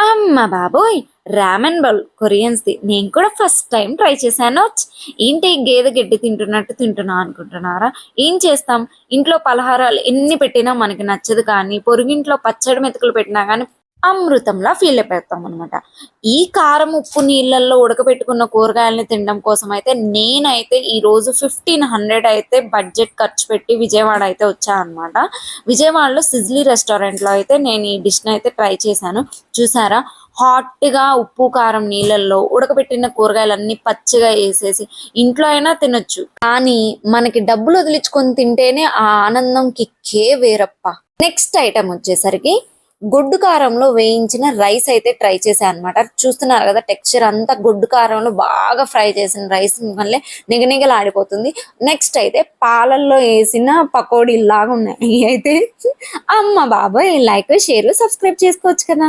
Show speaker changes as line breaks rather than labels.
అమ్మ బాబోయ్! Ramen bowl కొరియన్స్ది. నేను కూడా ఫస్ట్ టైం ట్రై చేశాను. ఏంటి గేదె గడ్డి తింటున్నట్టు తింటున్నా అనుకుంటున్నారా? ఏం చేస్తాం? ఇంట్లో పలహారాలు ఎన్ని పెట్టినా మనకి నచ్చదు కానీ పొరుగింట్లో పచ్చడి మెతుకులు పెట్టినా కానీ అమృతంలా ఫీల్ అయిపోతాం అనమాట ఈ కారం ఉప్పు నీళ్ళల్లో ఉడకబెట్టుకున్న కూరగాయలని తినడం కోసం అయితే నేనైతే ఈ రోజు ఫిఫ్టీన్ హండ్రెడ్ అయితే బడ్జెట్ ఖర్చు పెట్టి విజయవాడ అయితే వచ్చా అనమాట విజయవాడలో సిజ్లీ రెస్టారెంట్లో అయితే నేను ఈ డిష్ని అయితే ట్రై చేశాను. చూసారా? హాట్గా ఉప్పు కారం నీళ్ళల్లో ఉడకబెట్టిన కూరగాయలన్నీ పచ్చిగా వేసేసి ఇంట్లో అయినా తినొచ్చు. కానీ మనకి డబ్బులు వదిలించుకొని తింటేనే ఆ ఆనందం కిక్కే వేరప్ప. నెక్స్ట్ ఐటమ్ వచ్చేసరికి గొడ్డు కారంలో వేయించిన రైస్ అయితే ట్రై చేశాను అనమాట చూస్తున్నారు కదా టెక్స్చర్ అంతా గొడ్డు కారంలో బాగా ఫ్రై చేసిన రైస్ వల్లే నిగనిగలాడిపోతుంది. నెక్స్ట్ అయితే పాలల్లో వేసిన పకోడీ లాగా ఉన్నాయి అయితే అమ్మ బాబాయ్ లైక్ షేర్ సబ్స్క్రైబ్ చేసుకోవచ్చు కదా.